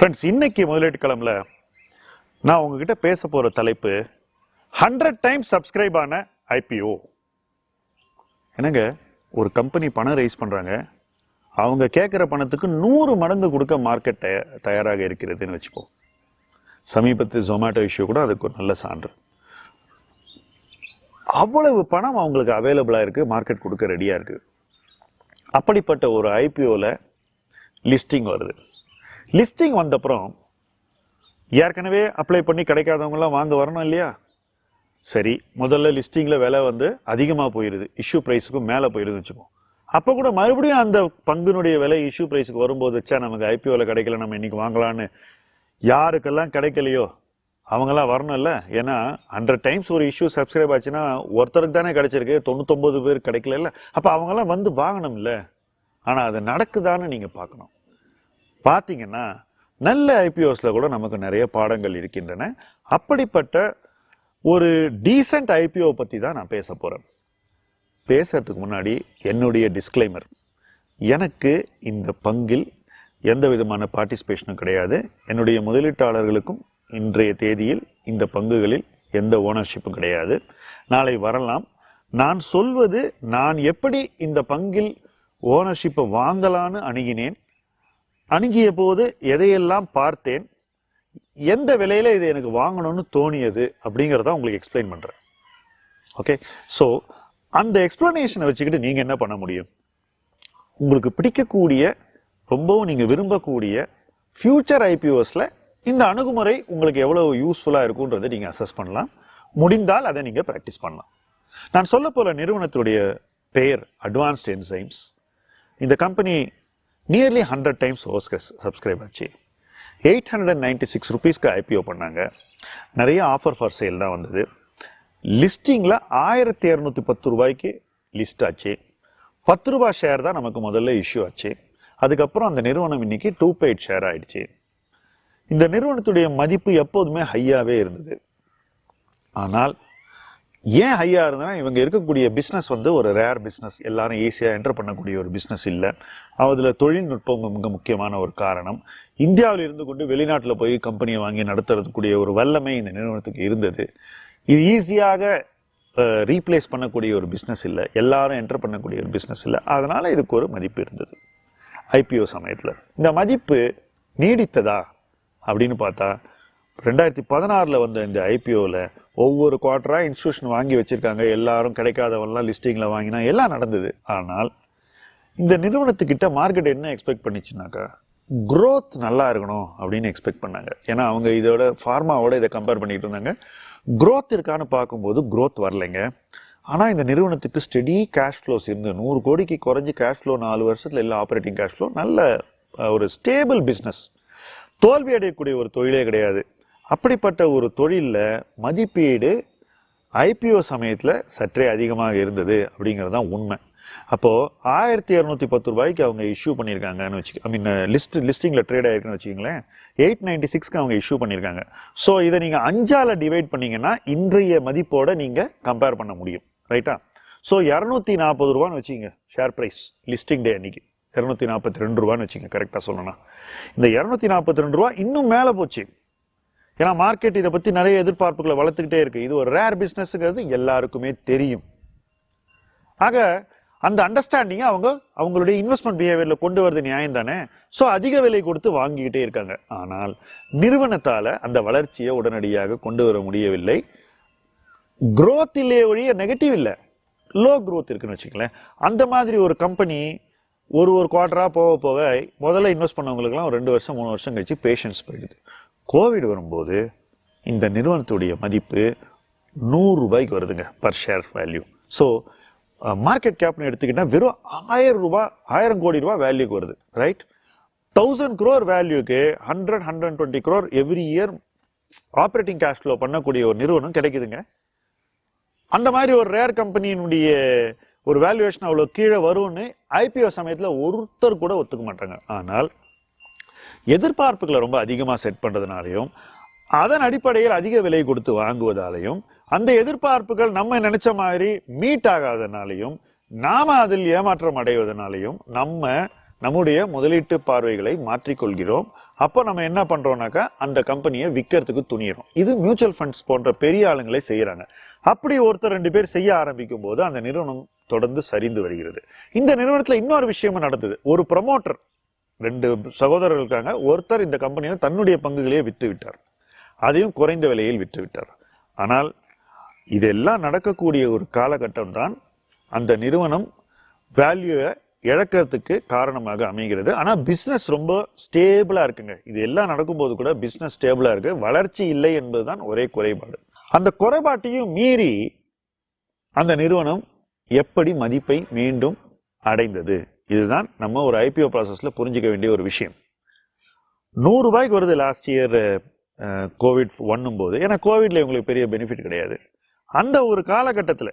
Friends இன்னைக்கு முதலீட்டு களம்ல நான் உங்ககிட்ட பேச போகிற தலைப்பு ஹண்ட்ரட் டைம்ஸ் சப்ஸ்கிரைப் ஆன ஐபிஓ என்னங்க? ஒரு கம்பெனி பணம் ரைஸ் பண்ணுறாங்க அவங்க கேட்குற பணத்துக்கு நூறு மடங்கு கொடுக்க மார்க்கெட் தயாராக இருக்கிறதுன்னு வச்சுப்போம் சமீபத்து ஜொமேட்டோ இஷ்யூ கூட அதுக்கு ஒரு நல்ல சான்று. அவ்வளவு பணம் அவங்களுக்கு அவைலபிளாக இருக்குது மார்க்கெட் கொடுக்க ரெடியாக இருக்குது அப்படிப்பட்ட ஒரு ஐபிஓவில் லிஸ்டிங் வருது. லிஸ்டிங் வந்தப்புறம் ஏற்கனவே அப்ளை பண்ணி கிடைக்காதவங்கலாம் வாங்க வரணும் இல்லையா? சரி முதல்ல லிஸ்டிங்கில் விலை வந்து அதிகமாக போயிடுது இஷ்யூ ப்ரைஸுக்கும் மேலே போயிடுதுன்னு வச்சுப்போம் அப்போ கூட மறுபடியும் அந்த பங்குனுடைய விலை இஷ்யூ ப்ரைஸுக்கு வரும்போது வச்சா நமக்கு ஐபிஓவில் கிடைக்கல நம்ம இன்றைக்கி வாங்கலான்னு யாருக்கெல்லாம் கிடைக்கலையோ அவங்கெல்லாம் வரணும்ல ஏன்னா ஹண்ட்ரட் டைம்ஸ் ஒரு இஷ்யூ சப்ஸ்கிரைப் ஆச்சுன்னா ஒருத்தருக்கு தானே கிடைச்சிருக்கு. தொண்ணூத்தொம்பது பேர் கிடைக்கல அப்போ அவங்கெல்லாம் வந்து வாங்கணும்ல ஆனால் அது நடக்குதான்னு நீங்கள் பார்க்கணும். பார்த்தீங்கன்னா நல்ல ஐபிஓஸில் கூட நமக்கு நிறைய பாடங்கள் இருக்கின்றன. அப்படிப்பட்ட ஒரு டீசெண்ட் ஐபிஓ பற்றி தான் நான் பேச போகிறேன் பேசுறதுக்கு முன்னாடி என்னுடைய டிஸ்க்ளைமர் எனக்கு இந்த பங்கில் எந்த விதமான பார்ட்டிசிபேஷனும் கிடையாது. என்னுடைய முதலீட்டாளர்களுக்கும் இன்றைய தேதியில் இந்த பங்குகளில் எந்த ஓனர்ஷிப்பும் கிடையாது. நாளை வரலாம். நான் சொல்வது நான் எப்படி இந்த பங்கில் ஓனர்ஷிப்பை வாங்கலான்னு அணுகினேன். அணுகிய போது எதையெல்லாம் பார்த்தேன் எந்த விலையில இது எனக்கு வாங்கணும்னு தோணியது அப்படிங்கிறத உங்களுக்கு எக்ஸ்பிளைன் பண்றேன். ஓகே ஸோ அந்த எக்ஸ்பிளனேஷனை வச்சுக்கிட்டு நீங்க என்ன பண்ண முடியும்? உங்களுக்கு பிடிக்கக்கூடிய ரொம்பவும் நீங்க விரும்பக்கூடிய ஃபியூச்சர் ஐபிஓஸில் இந்த அணுகுமுறை உங்களுக்கு எவ்வளவு யூஸ்ஃபுல்லாக இருக்குன்றதை நீங்கள் அசஸ் பண்ணலாம். முடிந்தால் அதை நீங்கள் ப்ராக்டிஸ் பண்ணலாம். நான் சொல்ல போகிற நிறுவனத்துடைய பெயர் அட்வான்ஸ்ட் என்சைம்ஸ் இந்த கம்பெனி நியர்லி ஹண்ட்ரட் டைம்ஸ் ஓஸ்கஸ் சப்ஸ்கிரைப் ஆச்சு. எயிட் ஹண்ட்ரட் அண்ட் சிக்ஸ் ருபீஸ்க்கு ஐபிஓ பண்ணாங்க. நிறைய ஆஃபர் ஃபார் சேல் தான் வந்தது. லிஸ்டிங்கில் ஆயிரத்தி இரநூத்தி பத்து ரூபாய்க்கு லிஸ்ட் ஆச்சு. பத்து ரூபாய் ஷேர் தான் நமக்கு முதல்ல இஷ்யூ ஆச்சு. அதுக்கப்புறம் அந்த நிறுவனம் இன்னைக்கு டூ பெய்ட் ஷேர் ஆயிடுச்சு. இந்த நிறுவனத்துடைய மதிப்பு எப்போதுமே ஹையாகவே இருந்தது. ஆனால் ஏன் ஹையாக இருந்ததுன்னா இவங்க இருக்கக்கூடிய பிஸ்னஸ் வந்து ஒரு ரேர் பிஸ்னஸ் எல்லாரும் ஈஸியாக என்டர் பண்ணக்கூடிய ஒரு பிஸ்னஸ் இல்லை. அதில் தொழில்நுட்பம் மிக முக்கியமான ஒரு காரணம். இந்தியாவில் இருந்து கொண்டு வெளிநாட்டில் போய் கம்பெனியை வாங்கி நடத்துறதுக்கூடிய ஒரு வல்லமை இந்த நிறுவனத்துக்கு இருந்தது. இது ஈஸியாக ரீப்ளேஸ் பண்ணக்கூடிய ஒரு பிஸ்னஸ் இல்லை. எல்லாரும் என்டர் பண்ணக்கூடிய ஒரு பிஸ்னஸ் இல்லை. அதனால் இதுக்கு ஒரு மதிப்பு இருந்தது. ஐபிஓ சமயத்தில். இந்த மதிப்பு நீடித்ததா அப்படின்னு பார்த்தா ரெண்டாயிரத்தி பதினாறில் வந்த இந்த ஐபிஓவில் ஒவ்வொரு குவார்ட்டராக இன்ஸ்டியூஷன் வாங்கி வச்சுருக்காங்க. எல்லாரும் கிடைக்காதவங்களாம் லிஸ்டிங்கில் வாங்கினா எல்லாம் நடந்தது. ஆனால் இந்த நிறுவனத்துக்கிட்ட மார்க்கெட் என்ன எக்ஸ்பெக்ட் பண்ணிச்சுனாக்கா க்ரோத் நல்லா இருக்கணும் அப்படின்னு எக்ஸ்பெக்ட் பண்ணாங்க. ஏன்னா அவங்க இதோட ஃபார்மாவோட இதை கம்பேர் பண்ணிகிட்டு இருந்தாங்க. க்ரோத் இருக்கான்னு பார்க்கும்போது க்ரோத் வரலைங்க. ஆனால் இந்த நிறுவனத்துக்கு ஸ்டெடி கேஷ் ஃப்ளோஸ் இருந்து நூறு கோடிக்கு குறைஞ்சி கேஷ் ஃப்ளோ நாலு வருஷத்தில் எல்லா ஆப்ரேட்டிங் கேஷ் ஃப்ளோ நல்ல ஒரு ஸ்டேபிள் பிஸ்னஸ் தோல்வி அடையக்கூடிய ஒரு தொழிலே கிடையாது. அப்படிப்பட்ட ஒரு தொழிலில் மதிப்பீடு ஐபிஓ சமயத்தில் சற்றே அதிகமாக இருந்தது அப்படிங்கிறது தான் உண்மை. அப்போது ஆயிரத்தி இரநூத்தி பத்து ரூபாய்க்கு அவங்க இஷ்யூ பண்ணியிருக்காங்கன்னு வச்சு ஐ மீன் லிஸ்ட் லிஸ்டிங்கில் ட்ரேட் ஆகிருக்குன்னு வச்சுக்கோங்களேன் எயிட் நைன்டி சிக்ஸ்க்கு அவங்க இஷ்யூ பண்ணியிருக்காங்க. ஸோ இதை நீங்கள் அஞ்சால் டிவைட் பண்ணீங்கன்னா இன்றைய மதிப்போடு நீங்கள் கம்பேர் பண்ண முடியும் ரைட்டா ஸோ இரநூத்தி நாற்பது ரூபான்னு வச்சுக்கோங்க ஷேர் ப்ரைஸ் லிஸ்டிங் டே அன்னைக்கு. இரநூத்தி நாற்பத்தி ரெண்டு ரூபான்னு வச்சுங்க கரெக்டாக சொல்லணும் இந்த இரநூத்தி நாற்பத்தி ரெண்டு ரூபா இன்னும் மேலே போச்சு. ஏன்னா மார்க்கெட் இதை பற்றி நிறைய எதிர்பார்ப்புகளை வளர்த்துக்கிட்டே இருக்குது இது ஒரு ரேர் பிஸ்னஸ்ங்கிறது எல்லாருக்குமே தெரியும். ஆக அந்த அண்டர்ஸ்டாண்டிங்கை அவங்க அவங்களுடைய இன்வெஸ்ட்மெண்ட் பிஹேவியரில் கொண்டு வரது நியாயம் தானே? ஸோ அதிக விலை கொடுத்து வாங்கிக்கிட்டே இருக்காங்க. ஆனால் நிறுவனத்தால் அந்த வளர்ச்சியை உடனடியாக கொண்டு வர முடியவில்லை. Growth இல்லையே ஒழிய நெகட்டிவ் இல்லை. லோ க்ரோத் இருக்குன்னு வச்சுக்கலேன் அந்த மாதிரி ஒரு கம்பெனி ஒரு ஒரு குவார்டராக போக போக முதல்ல இன்வெஸ்ட் பண்ணவங்களுக்குலாம் ஒரு ரெண்டு வருஷம் மூணு வருஷம் கழிச்சு பேஷன்ஸ் போயிடுது. கோவிட் வரும்போது இந்த நிறுவனத்துடைய மதிப்பு நூறு ரூபாய்க்கு வருதுங்க per share value so market கேப்னு எடுத்துக்கிட்டால் வெறும் ஆயிரம் ரூபாய் ஆயிரம் கோடி ரூபாய் வேல்யூக்கு வருது right thousand crore வேல்யூக்கு hundred hundred twenty crore every year operating cash flow பண்ணக்கூடிய ஒரு நிறுவனம் கிடைக்குதுங்க. அந்த மாதிரி ஒரு ரேர் கம்பெனியினுடைய ஒரு வேல்யூவேஷன் அவ்வளோ கீழே வரும்னு ஐபிஓ சமயத்தில் ஒருத்தர் கூட ஒத்துக்க மாட்டாங்க. ஆனால் எதிர்பார்ப்புகளை ரொம்ப அதிகமாக செட் பண்ணுறதுனாலையும் அதன் அடிப்படையில் அதிக விலை கொடுத்து வாங்குவதாலையும் அந்த எதிர்பார்ப்புகள் நம்ம நினைச்ச மாதிரி மீட் ஆகாதனாலையும் நாம அதில் ஏமாற்றம் அடைவதனாலையும் நம்ம நம்முடைய முதலீட்டு பார்வைகளை மாற்றிக்கொள்கிறோம். அப்போ நம்ம என்ன பண்ணுறோம்னாக்கா அந்த கம்பெனியை விற்கிறதுக்கு துணியிறோம். இது மியூச்சுவல் ஃபண்ட்ஸ் போன்ற பெரிய ஆளுங்களே செய்கிறாங்க அப்படி ஒருத்தர் ரெண்டு பேர் செய்ய ஆரம்பிக்கும் போது அந்த நிறுவனம் தொடர்ந்து சரிந்து வருகிறது. இந்த நிறுவனத்தில் இன்னொரு விஷயமும் நடந்தது. ஒரு ப்ரமோட்டர் ரெண்டு சகோதரர்கள் இருக்காங்க. ஒருத்தர் இந்த கம்பெனியில் தன்னுடைய பங்குகளையே விற்று விட்டார் அதையும் குறைந்த விலையில் விற்று விட்டார் ஆனால் இதெல்லாம் நடக்கக்கூடிய ஒரு காலகட்டம் தான் அந்த நிறுவனம் வேல்யூவை இழக்கிறதுக்கு காரணமாக அமைகிறது. ஆனால் பிஸ்னஸ் ரொம்ப ஸ்டேபிளாக இருக்குங்க. இது எல்லாம் நடக்கும்போது கூட பிஸ்னஸ் ஸ்டேபிளாக இருக்குது வளர்ச்சி இல்லை என்பதுதான் ஒரே குறைபாடு. அந்த குறைபாட்டையும் மீறி அந்த நிறுவனம் எப்படி மதிப்பை மீண்டும் அடைந்தது? இதுதான் நம்ம ஒரு ஐபிஓ ப்ராசஸில் புரிஞ்சிக்க வேண்டிய ஒரு விஷயம். நூறு ரூபாய்க்கு வருது லாஸ்ட் இயர் கோவிட் ஒன்னும் போது ஏன்னா கோவிட்ல உங்களுக்கு பெரிய பெனிஃபிட் கிடையாது. அந்த ஒரு காலகட்டத்தில்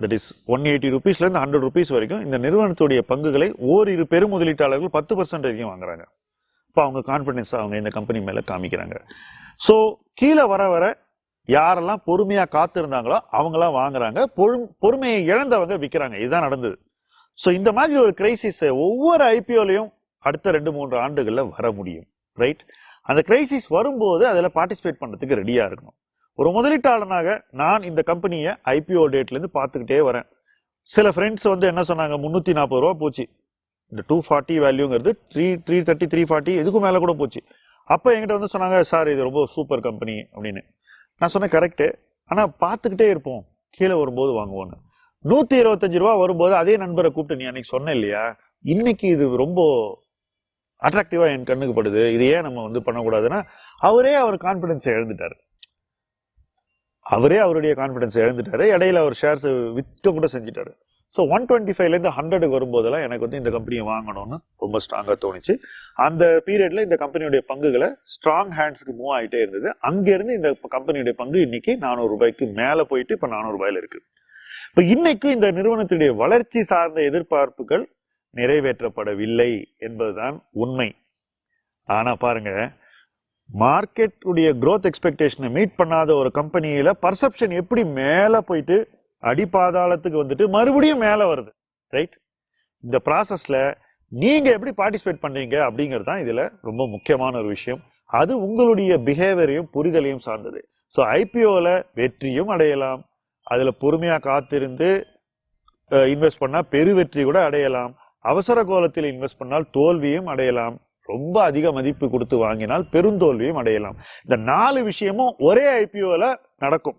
தட் இஸ் ஒன் எயிட்டி ருபீஸ்லேருந்து ஹண்ட்ரட் ருபீஸ் வரைக்கும் இந்த நிறுவனத்துடைய பங்குகளை ஓரிரு பெரு முதலீட்டாளர்கள் பத்து பர்சன்ட் வரைக்கும் வாங்குறாங்க. இப்போ அவங்க கான்ஃபிடென்ஸ் அவங்க இந்த கம்பெனி மேலே காமிக்கிறாங்க. ஸோ கீழே வர வர யாரெல்லாம் பொறுமையாக காத்திருந்தாங்களோ அவங்களாம் வாங்குறாங்க. பொறுமையை இழந்தவங்க விற்கிறாங்க இதுதான் நடந்தது. ஸோ இந்த மாதிரி ஒரு கிரைசிஸ் ஒவ்வொரு ஐபிஓலையும் அடுத்த ரெண்டு மூன்று ஆண்டுகளில் வர முடியும் ரைட் அந்த கிரைசிஸ் வரும்போது அதில் பார்ட்டிசிபேட் பண்ணுறதுக்கு ரெடியாக இருக்கணும். ஒரு முதலீட்டாளனாக நான் இந்த கம்பெனியை ஐபிஓ டேட்லேருந்து பார்த்துக்கிட்டே வரேன். சில ஃப்ரெண்ட்ஸ் வந்து என்ன சொன்னாங்க? முந்நூற்றி நாற்பது ரூபா போச்சு. இந்த two forty வேல்யூங்கிறது three three thirty three forty இதுக்கும் மேலே கூட போச்சு. அப்போ என்கிட்ட வந்து சொன்னாங்க சார் இது ரொம்ப சூப்பர் கம்பெனி அப்படின்னு. நான் சொன்னேன் கரெக்டு ஆனால் பார்த்துக்கிட்டே இருப்போம். கீழே வரும்போது வாங்குவோன்னு. நூற்றி இருபத்தஞ்சு ரூபா வரும்போது அதே நண்பரை கூப்பிட்டு நீ அன்னைக்கு சொன்ன இல்லையா? இன்னைக்கு இது ரொம்ப அட்ராக்டிவா என் கண்ணுக்கு படுது. இது ஏன் நம்ம வந்து பண்ணக்கூடாதுன்னா அவரே அவர் கான்பிடன்ஸை இழந்துட்டார். அவரே அவருடைய கான்ஃபிடன்ஸ் இழந்துட்டாரு. இடையில அவர் ஷேர்ஸ் விற்க கூட செஞ்சுட்டாரு. ஸோ ஒன் டுவெண்ட்டி ஃபைவ்லேருந்து ஹண்ட்ரடுக்கு வரும்போதெல்லாம் எனக்கு வந்து இந்த கம்பெனியை வாங்கணும்னு ரொம்ப ஸ்ட்ராங்காக தோணுச்சு. அந்த பீரியடில் இந்த கம்பெனியுடைய பங்குகளை ஸ்ட்ராங் ஹேண்ட்ஸ்க்கு மூவ் ஆகிட்டே இருந்தது. அங்கேருந்து இந்த கம்பெனியுடைய பங்கு இன்னைக்கு நானூறு ரூபாய்க்கு மேலே போயிட்டு இப்போ நானூறு ரூபாயில இருக்குது இப்போ இன்னைக்கு இந்த நிறுவனத்துடைய வளர்ச்சி சார்ந்த எதிர்பார்ப்புகள் நிறைவேற்றப்படவில்லை என்பதுதான் உண்மை. ஆனால் பாருங்க மார்க்கெட்டுடைய க்ரோத் எக்ஸ்பெக்டேஷனை மீட் பண்ணாத ஒரு கம்பெனியில் பர்செப்ஷன் எப்படி மேலே போயிட்டு அடிபாதாளத்துக்கு வந்துட்டு மறுபடியும் மேலே வருது ரைட் இந்த ப்ராசஸில் நீங்கள் எப்படி பார்ட்டிசிபேட் பண்ணுறீங்க அப்படிங்கிறது தான் இதில் ரொம்ப முக்கியமான ஒரு விஷயம். அது உங்களுடைய பிஹேவியரையும் புரிதலையும் சார்ந்தது. ஸோ ஐபிஓவில் வெற்றியும் அடையலாம் அதில் பொறுமையாக காத்திருந்து இன்வெஸ்ட் பண்ணால் பெரு வெற்றி கூட அடையலாம். அவசர கோலத்தில் இன்வெஸ்ட் பண்ணால் தோல்வியும் அடையலாம். ரொம்ப அதிக மதிப்பு கொடுத்து வாங்கினால் பெருந்தோல்வியும் அடையலாம். இந்த நாலு விஷயமும் ஒரே ஐபிஓவில் நடக்கும்.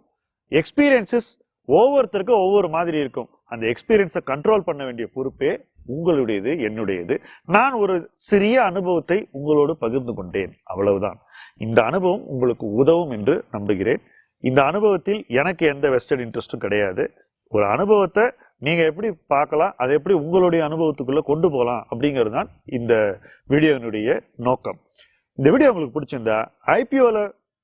எக்ஸ்பீரியன்சஸ் ஒவ்வொருத்தருக்கும் ஒவ்வொரு மாதிரி இருக்கும். அந்த எக்ஸ்பீரியன்ஸை கண்ட்ரோல் பண்ண வேண்டிய பொறுப்பே உங்களுடையது என்னுடையது. நான் ஒரு சிறிய அனுபவத்தை உங்களோடு பகிர்ந்து கொண்டேன். அவ்வளவுதான். இந்த அனுபவம் உங்களுக்கு உதவும் என்று நம்புகிறேன். இந்த அனுபவத்தில் எனக்கு எந்த வெஸ்டட் இன்ட்ரெஸ்ட்டும் கிடையாது. ஒரு அனுபவத்தை நீங்கள் எப்படி பார்க்கலாம் அதை எப்படி உங்களுடைய அனுபவத்துக்குள்ளே கொண்டு போகலாம் அப்படிங்கிறது தான் இந்த வீடியோனுடைய நோக்கம். இந்த வீடியோ உங்களுக்கு பிடிச்சிருந்தா ஐபிஓவில்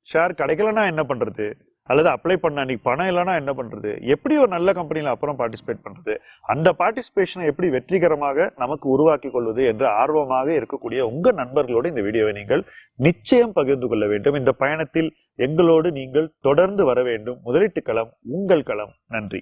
ஷேர் கிடைக்கலன்னா என்ன பண்ணுறது அல்லது அப்ளை பண்ண அன்றைக்கி பணம் இல்லைன்னா என்ன பண்ணுறது எப்படி ஒரு நல்ல கம்பெனியில் அப்புறம் பார்ட்டிசிபேட் பண்ணுறது அந்த பார்ட்டிசிபேஷனை எப்படி வெற்றிகரமாக நமக்கு உருவாக்கி கொள்வது என்று ஆர்வமாக இருக்கக்கூடிய உங்கள் நண்பர்களோடு இந்த வீடியோவை நீங்கள் நிச்சயம் பகிர்ந்து கொள்ள வேண்டும். இந்த பயணத்தில் எங்களோடு நீங்கள் தொடர்ந்து வர வேண்டும். முதலீட்டு களம் உங்கள் களம். நன்றி.